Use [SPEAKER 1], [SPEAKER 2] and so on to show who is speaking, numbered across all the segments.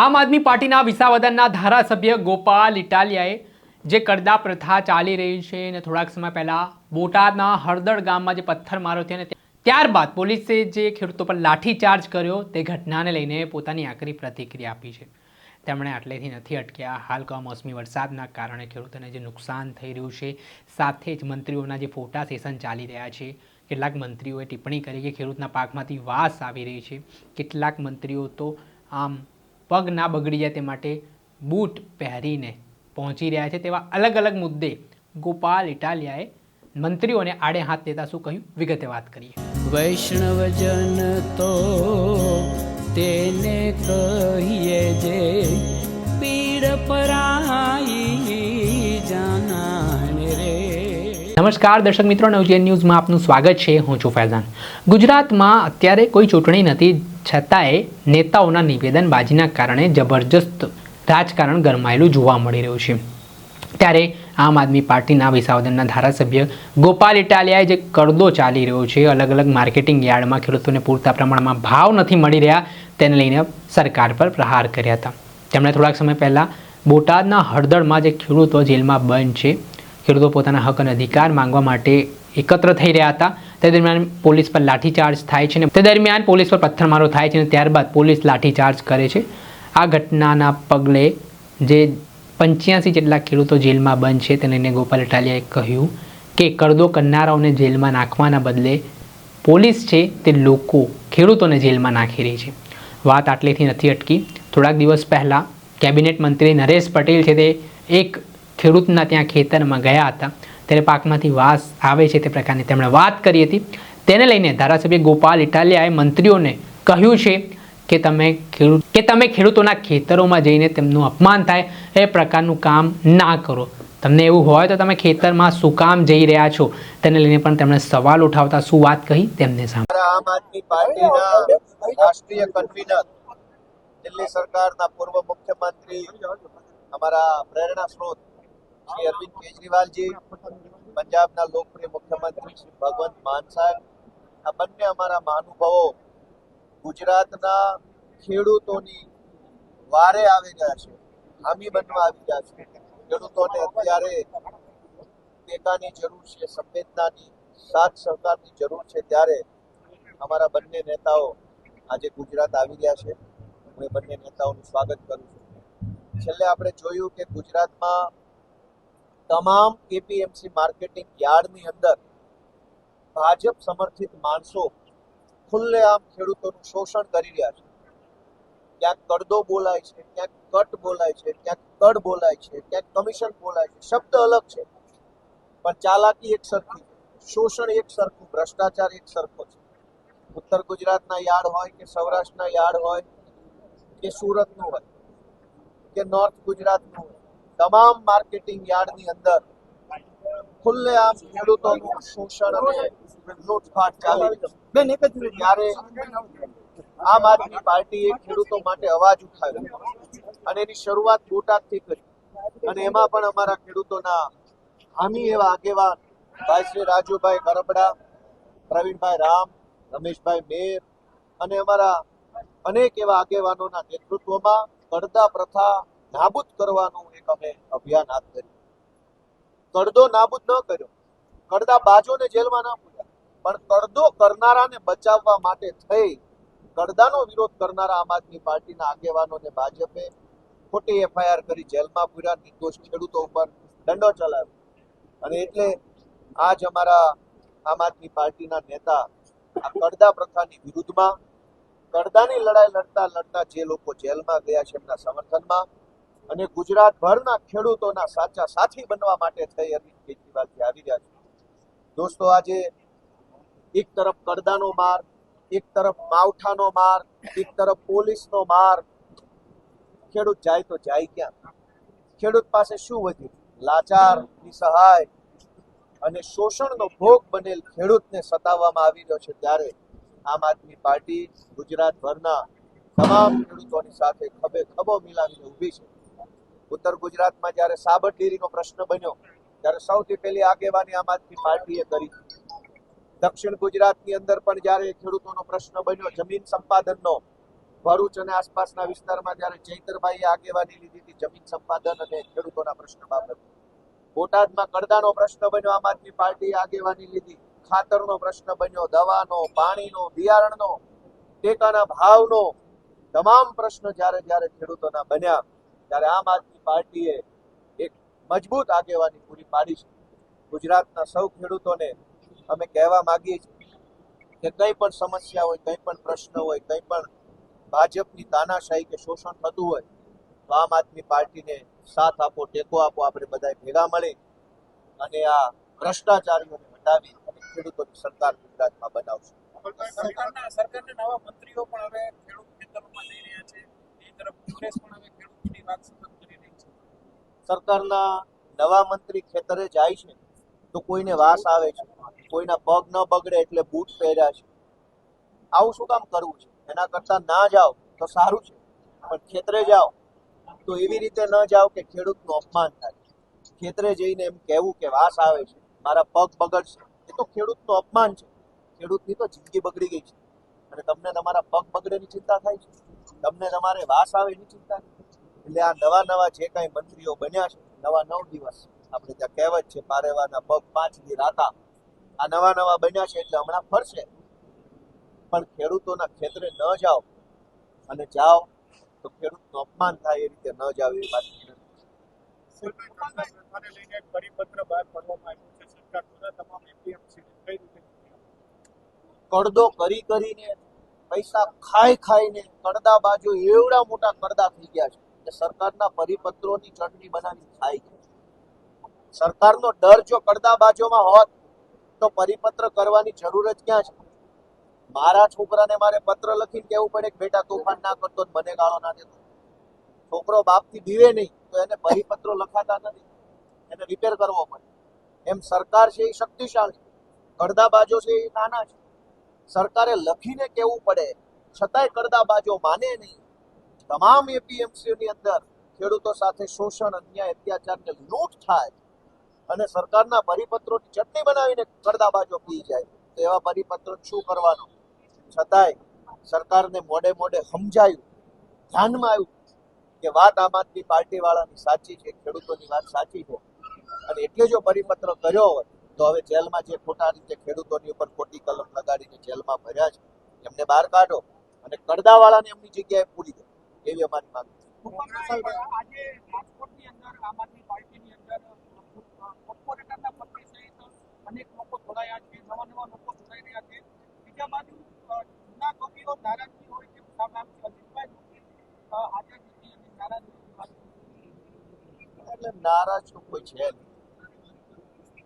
[SPEAKER 1] આમ આદમી પાર્ટીના વિસાવદનના ધારાસભ્ય ગોપાલ ઇટાલિયાએ જે કરદા પ્રથા ચાલી રહી છે અને થોડાક સમય પહેલા બોટાદના હળદળ ગામમાં જે પથ્થરમારો થયો અને ત્યારબાદ પોલીસે જે ખેડૂતો પર લાઠીચાર્જ કર્યો, તે ઘટનાને લઈને પોતાની આકરી પ્રતિક્રિયા આપી છે. તેમણે આટલેથી નથી અટક્યા. હાલ કમોસમી વરસાદના કારણે ખેડૂતોને જે નુકસાન થઈ રહ્યું છે, સાથે જ મંત્રીઓના જે ફોટા સેશન ચાલી રહ્યા છે, કેટલાક મંત્રીઓએ ટિપ્પણી કરી કે ખેડૂતના પાકમાંથી વાસ આવી રહી છે. કેટલાક મંત્રીઓ તો આમ પગ ના બગડી જાય તે માટે બૂટ પહેરીને પહોંચી રહ્યા છે તેવા અલગ અલગ મુદ્દે ગોપાલ ઇટાલિયાએ મંત્રીઓને આડે હાથ દેતા શું કહ્યું? વિગતે વાત કરીએ.
[SPEAKER 2] વૈષ્ણવજન તો તેને કહીએ જે પીડ પરાઈ જાનાને રે.
[SPEAKER 1] નમસ્કાર દર્શક મિત્રો નવજીએન ન્યૂઝમાં આપનું સ્વાગત છે. હું છું ફૈઝાન. ગુજરાતમાં અત્યારે કોઈ ચૂંટણી નથી છતાંય નેતાઓના નિવેદનબાજીના કારણે જબરજસ્ત રાજકારણ ગરમાયેલું જોવા મળી રહ્યું છે. ત્યારે આમ આદમી પાર્ટીના વિસાવદનના ધારાસભ્ય ગોપાલ ઇટાલિયાએ જે કરદો ચાલી રહ્યો છે, અલગ અલગ માર્કેટિંગ યાર્ડમાં ખેડૂતોને પૂરતા પ્રમાણમાં ભાવ નથી મળી રહ્યા, તેને લઈને સરકાર પર પ્રહાર કર્યા હતા. તેમણે થોડાક સમય પહેલાં બોટાદના હળદળમાં જે ખેડૂતો જેલમાં બંધ છે, ખેડૂતો પોતાના હક અને અધિકાર માંગવા માટે એકત્ર થઈ રહ્યા હતા. તે દરમિયાન પોલીસ પર લાઠીચાર્જ થાય છે ને તે દરમિયાન પોલીસ પર પથ્થરમારો થાય છે અને ત્યારબાદ પોલીસ લાઠીચાર્જ કરે છે. આ ઘટનાના પગલે જે પંચ્યાસી જેટલા ખેડૂતો જેલમાં બંધ છે તેને ગોપાલ અટાલિયાએ કહ્યું કે કરદો કરનારાઓને જેલમાં નાખવાના બદલે પોલીસ છે તે લોકો ખેડૂતોને જેલમાં નાખી રહી છે. વાત આટલેથી નથી અટકી. થોડાક દિવસ પહેલાં કેબિનેટ મંત્રી નરેશ પટેલ છે તે એક ખેડૂતના ત્યાં ખેતરમાં ગયા હતા. ત્યારે પાકમાંથી વાસ આવે છે તે પ્રકારની તેમણે વાત કરી હતી. તેને લઈને ધારાસભ્ય ગોપાલ ઇટાલિયાએ મંત્રીઓને કહ્યું છે કે તમે ખેડૂત કે તમે ખેડૂતોના ખેતરોમાં જઈને તેમનું અપમાન થાય, એ પ્રકારનું કામ ના કરો. તમને એવું હોય તો તમે ખેતરમાં શું કામ જઈ રહ્યા છો? તેને લઈને પણ તેમણે સવાલ ઉઠાવતા શું વાત કહી તેમને
[SPEAKER 3] સામે આમ આદમી પાર્ટીના રાષ્ટ્રીય કન્વીનર દિલ્હી સરકારના પૂર્વ મુખ્યમંત્રી, અમારા પ્રેરણા સ્ત્રોત શ્રી અરવિંદ કેજરીવાલજી, પંજાબના લોકપ્રિય મુખ્યમંત્રી શ્રી ભગવંત માન સાહેબ, આ બંને અમારા મહાનુભાવો ગુજરાતના ખેડૂતોની વારે આવી ગયા છે હામી બનવા આવી ગયા છે. ખેડૂતોને અત્યારે ટેકાની જરૂર છે, સંવેદનાની સાથ સહકારની જરૂર છે, ત્યારે અમારા બંને નેતાઓ આજે ગુજરાત આવી રહ્યા છે. હું એ બંને નેતાઓનું સ્વાગત કરું છું. છેલ્લે આપણે જોયું કે ગુજરાતમાં તમામ એપીએમસી માર્કેટિંગ યાર્ડની અંદર ભાજપ સમર્થિત માણસો ખુલ્લેઆમ ખેડૂતોનું શોષણ કરી રહ્યા છે. ક્યાંક કડદો બોલાય છે, ક્યાંક કટ બોલાય છે, ક્યાંક કડ બોલાય છે, ક્યાંક કમિશન બોલાય છે, શબ્દ અલગ છે. પણ ચાલાકી એક સરખી શોષણ એક સરખું, ભ્રષ્ટાચાર એક સરખો છે. ઉત્તર ગુજરાતના યાર્ડ હોય કે સૌરાષ્ટ્રના યાર્ડ હોય, કે સુરતનું હોય, કે નોર્થ ગુજરાતનું હોય તમામ માર્કેટિંગ યાર્ડની અંદર ખુલ્લેઆમ ખેડૂતોનું શોષણ અને લૂંટફાટ ચાલી રહી છે. જ્યારે આમ આદમી પાર્ટીએ ખેડૂતો માટે અવાજ ઉઠાવ્યો અને એની શરૂઆત બોટાદથી કરી. અને એમાં પણ અમારા ખેડૂતોના હામી એવા આગેવાન ભાઈ શ્રી રાજુભાઈ ગરબડા, પ્રવીણભાઈ રામ, રમેશભાઈ મેર અને અમારા અનેક એવા આગેવાનોના નેતૃત્વમાં પડદા પ્રથા નાબૂદ કરવાનું એક અમે અભિયાન હાથ ધર્યું. કડદો નાબૂદ ન કર્યો. કડદા બાજોને જેલમાં ના પૂર્યા પણ કડદો કરનારાને બચાવવા માટે થઈ કડદાનો વિરોધ કરનારા આમ આદમી પાર્ટીના આગેવાનોને ભાજપે ખોટી એફઆઈઆર કરી જેલમાં પૂર્યા નિર્દોષ ખેડૂતો ઉપર દંડો ચલાવ્યો. અને એટલે આજ અમારા આમ આદમી પાર્ટીના નેતા આ કડદા પ્રથાની વિરુદ્ધમાં કડદાની લડાઈ લડતા લડતા જે લોકો જેલમાં ગયા છે એમના સમર્થનમાં અને ગુજરાતભરના ખેડૂતોના સાચા સાથી બનવા માટે થઈ અરવિંદ કેજરીવાલજી આવી રહ્યા છે. દોસ્તો, આજે એક તરફ કરદાનો માર, એક તરફ માવઠાનો માર, એક તરફ પોલીસનો માર. ખેડૂત જાય તો જાય ક્યાં? ખેડૂત પાસે શું વધ્યું? લાચાર, નિસહાય અને શોષણનો ભોગ બનેલ ખેડૂતને સતાવવામાં આવી રહ્યો છે ત્યારે આમ આદમી પાર્ટી ગુજરાતભરના તમામ ખેડૂતોની સાથે ખભે ખભો મિલાવીને ઊભી છે. ઉત્તર ગુજરાતમાં જ્યારે સાબરડેરીનો પ્રશ્ન બન્યો, ત્યારે સૌથી પહેલી આગેવાની આમ આદમી પાર્ટીએ કરી. દક્ષિણ ગુજરાતની અંદર પણ જ્યારે ખેડૂતોનો પ્રશ્ન બન્યો, જમીન સંપાદનનો, ભરૂચ અને આસપાસના વિસ્તારમાં જ્યારે ચૈતરભાઈએ આગેવાની લીધી હતી જમીન સંપાદન અને ખેડૂતોના પ્રશ્ન બાબતે. બોટાદમાં કડદાનો પ્રશ્ન બન્યો, આમ આદમી પાર્ટીએ આગેવાની લીધી. ખાતરનો પ્રશ્ન બન્યો, દવાનો, પાણીનો, બિયારણનો, ટેકાના ભાવનો, તમામ પ્રશ્ન જ્યારે જ્યારે ખેડૂતોના બન્યા. ત્યારે આમ આદમી પાર્ટીએ એક મજબૂત આગેવાની પૂરી પાડી છે. ગુજરાતના સૌ ખેડૂતોને અમે કહેવા માંગીએ છીએ કે કંઈ પણ સમસ્યા હોય, કંઈ પણ પ્રશ્ન હોય, કંઈ પણ ભાજપની તાનાશાહી કે શોષણ થતું હોય, તો આમ આદમી પાર્ટીને સાથ આપો, ટેકો આપો, આપણે બધા ભેગા મળી અને આ ભ્રષ્ટાચારીઓને હટાવી અને ખેડૂતોની સરકાર ગુજરાતમાં બનાવશું.
[SPEAKER 4] સરકારના સરકારના નવા મંત્રીઓ પણ હવે ખેડૂત ખેતરોમાં જઈ રહ્યા છે. એ તરફ કોંગ્રેસ પણ હવે
[SPEAKER 3] સરકારના નવા મંત્રી ખેતરે જાય છે, તો કોઈને વાસ આવે છે, કોઈના પગ ન બગડે એટલે બૂટ પહેર્યા છે. આવું શું કામ કરવું છે? એના કરતા ના જાઓ તો સારું છે, પણ ખેતરે જાઓ તો એવી રીતે ન જાઓ કે ખેડૂતનું અપમાન થાય. ખેતરે જઈને એમ કહેવું કે વાસ આવે છે, મારા પગ બગડશે, એ તો ખેડૂતનું અપમાન છે. ખેડૂતની તો જિંદગી બગડી ગઈ છે. અને તમને તમારા પગ બગડેની ચિંતા થાય છે? તમને તમારે વાસ આવે એની ચિંતા? નથી એટલે આ નવા નવા જે કાંઈ મંત્રીઓ બન્યા છે નવા નવ દિવસ આપણે ત્યાં કહેવત છે પારેવાના પગ પાંચ દી રાતા. આ નવા નવા બન્યા છે એટલે હમણાં ફરશે. પણ ખેડૂતોના ખેતરે ન જાઓ અને જાઓ તો ખેડૂતનું અપમાન થાય એ રીતે ન જાવ એવી વાત કડદો કરી કરીને પૈસા ખાઈ ખાઈને કડદા બાજુ એવડા મોટા કડદા થઈ ગયા છે. કે સરકારના પરિપત્રોની ચટણી બનાવી ખાઈ ગઈ. સરકારનો ડર જો કડદા બાજુમાં હોત, તો પરિપત્ર કરવાની જરૂર જ ક્યાં છે? મારા છોકરાને મારે પત્ર લખીને કહેવું પડે કે, બેટા, તોફાન ના કરતો મને ગાળો ના દેતો. છોકરો બાપથી દીવે નહીં, તો એને પરિપત્રો લખાતા નથી. એને રિપેર કરવો પડે. એમ સરકાર છે એ શક્તિશાળી. કડદા બાજો છે એ નાના છે. સરકારે લખીને કેવું પડે, છતાંય કરદા બાજો માને નહીં. તમામ એપીએમસીઓની અંદર ખેડૂતો સાથે શોષણ, અન્યાય અત્યાચાર ને લૂંટ થાય અને સરકારના પરિપત્રોની ચટણી બનાવીને કડદા બાજો પી જાય. તો એવા પરિપત્રો શું કરવાનું? છતાંય સરકારને મોડે મોડે સમજાયું, ધ્યાનમાં આવ્યું કે વાત આમ આદમી પાર્ટી વાળાની સાચી છે, ખેડૂતોની વાત સાચી છે. અને એટલે જો પરિપત્ર કર્યો હોય, તો હવે જેલમાં જે ખોટા રીતે ખેડૂતોની ઉપર ખોટી કલમ લગાડીને જેલમાં ભર્યા છે, એમને બહાર કાઢો અને કડદાવાળાને એમની જગ્યાએ પૂરી દો. એવી અમારી માંગ છે.
[SPEAKER 4] આજે રાજકોટની અંદર આમ આદમી પાર્ટીની અંદર કોર્પોરેટરના પત્ની સહિત અનેક લોકો જોડાયા છે નવા નવા લોકો જોડાઈ રહ્યા છે. બીજા બાજુ જૂના કવિઓ નારાજગી હોય તેવું સામે આવ્યું અજીતભાઈ જોશી, અ, આજે જીતી અને નારાજગીની
[SPEAKER 3] એટલે નારાજ તો કોઈ છે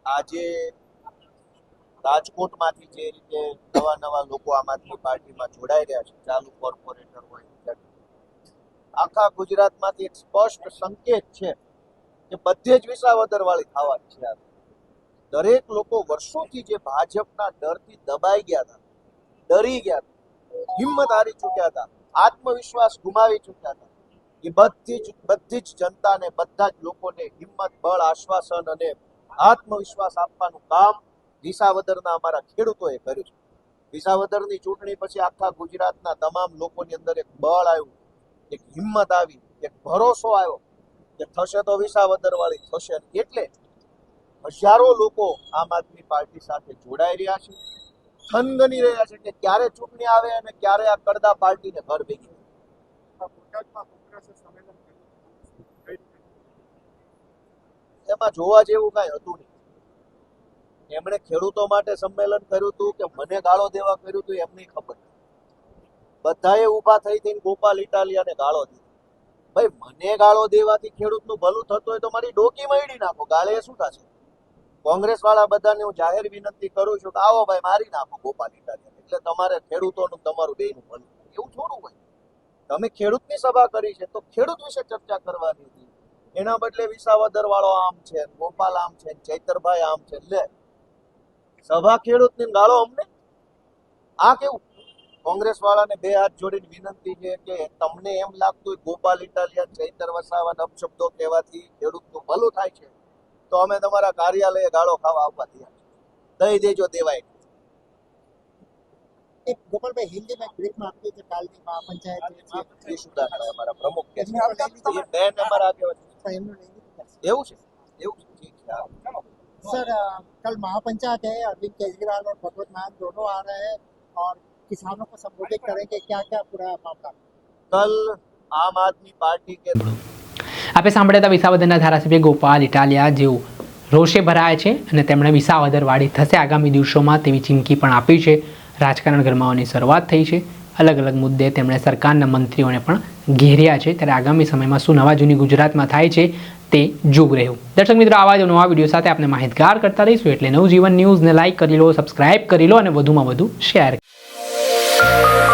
[SPEAKER 3] આજે રાજકોટમાંથી જે રીતે નવા નવા લોકો આમ આદમી પાર્ટીમાં જોડાઈ રહ્યા છે ચાલુ કોર્પોરેટર હોય આખા ગુજરાતમાંથી એક સ્પષ્ટ સંકેત છે કે બધે જ વિસાવદર વાળી થવાની છે દરેક લોકો વર્ષોથી જે ભાજપના ડરથી દબાઈ ગયા હતા, ડરી ગયા હતા, હિંમત હારી ચૂક્યા હતા, આત્મવિશ્વાસ ગુમાવી ચૂક્યા હતા, એ બધી જ બધી જ જનતાને, બધા જ લોકોને હિંમત, બળ, આશ્વાસન અને આત્મવિશ્વાસ આપવાનું કામ વિસાવદરના અમારા ખેડૂતોએ કર્યું છે. વિસાવદરની ચૂંટણી પછી આખા ગુજરાતના તમામ લોકોની અંદર એક બળ આવ્યું. એક હિંમત આવી, એક ભરોસો આવ્યો કે થશે તો વિસાવદર વાળી થશે એટલે હજારો લોકો આમ આદમી પાર્ટી સાથે જોડાઈ રહ્યા છે થનગની રહ્યા છે કે ક્યારે ચૂંટણી આવે અને ક્યારે આ કરદા પાર્ટીને ઘર ભેગી એમાં જોવા જેવું કાંઈ હતું નહીં. એમણે ખેડૂતો માટે સંમેલન કર્યું હતું કે મને ગાળો દેવા કર્યું હતું એમની ખબર. બધાએ ઊભા થઈ થઈને ગોપાલ ઇટાલિયાને ગાળો દીધો. ભાઈ, મને ગાળો દેવાથી ખેડૂતનું ભલું થતું હોય તો મારી ડોકી મળી નાખો. ગાળે શું થશે? કોંગ્રેસ વાળા બધાને હું જાહેર વિનંતી કરું છું કે આવો ભાઈ, મારી નાખો ગોપાલ ઇટાલિયા એટલે તમારે ખેડૂતોનું, તમારું બેનું ભલું. એવું થોડું હોય. તમે ખેડૂતની સભા કરી છે, તો ખેડૂત વિશે ચર્ચા કરવાની હતી. એના બદલે વિસાવદર વાળો આમ છે, ગોપાલ આમ છે, ચૈતરભાઈ આમ છે. લે. સભા ખેડૂતની ગાળો અમને? આ કેવું? કોંગ્રેસ વાળાને બે હાથ જોડીને વિનંતી છે કે તમને એમ લાગતું હોય ગોપાલ ઇટાલિયા ચૈતર વસાવા અપશબ્દો કહેવાથી ખેડૂતનું ભલું થાય છે તો અમે તમારા કાર્યાલયે ગાળો ખાવા આવવા તૈયાર છીએ દઈ દેજો દેવાય
[SPEAKER 5] એક ગોપાલભાઈ હિન્દીમાં એક બ્રીફમાં આપી છે કાલની મહાપંચાયત જે છે
[SPEAKER 3] એ સુધારણા અમારા પ્રમુખ કે છે
[SPEAKER 5] એમની પણ લઈ લીધી.
[SPEAKER 3] એ બેન અમારા આગેવાન
[SPEAKER 5] પણ એમનું નહીં લીધું.
[SPEAKER 3] એવું છે એવું છે ઠીક છે હા.
[SPEAKER 5] सर अ, कल महापंचायत है अरविंद केजरीवाल और भगवत मान दोनों आ रहे हैं और किसानों को संबोधित करेंगे क्या क्या पूरा मामला
[SPEAKER 3] कल आम आदमी पार्टी के
[SPEAKER 1] આપે સાંભળ્યા હતા વિસાવદરના ધારાસભ્ય ગોપાલ ઇટાલિયા જેઓ રોષે ભરાયા છે અને તેમણે વિસાવદરવાળી થશે આગામી દિવસોમાં તેવી ચીમકી પણ આપી છે રાજકારણ ગરમાવાની શરૂઆત થઈ છે અલગ અલગ મુદ્દે તેમણે સરકારના મંત્રીઓને પણ ઘેર્યા છે ત્યારે આગામી સમયમાં શું નવા જૂની ગુજરાતમાં થાય છે તે જોગ રહ્યું દર્શક મિત્રો આવા જ નવા વિડીયો સાથે આપણે માહિતગાર કરતા રહીશું એટલે નવજીવન ન્યૂઝને લાઇક કરી લો સબસ્ક્રાઇબ કરી લો અને વધુમાં વધુ શેર Thank.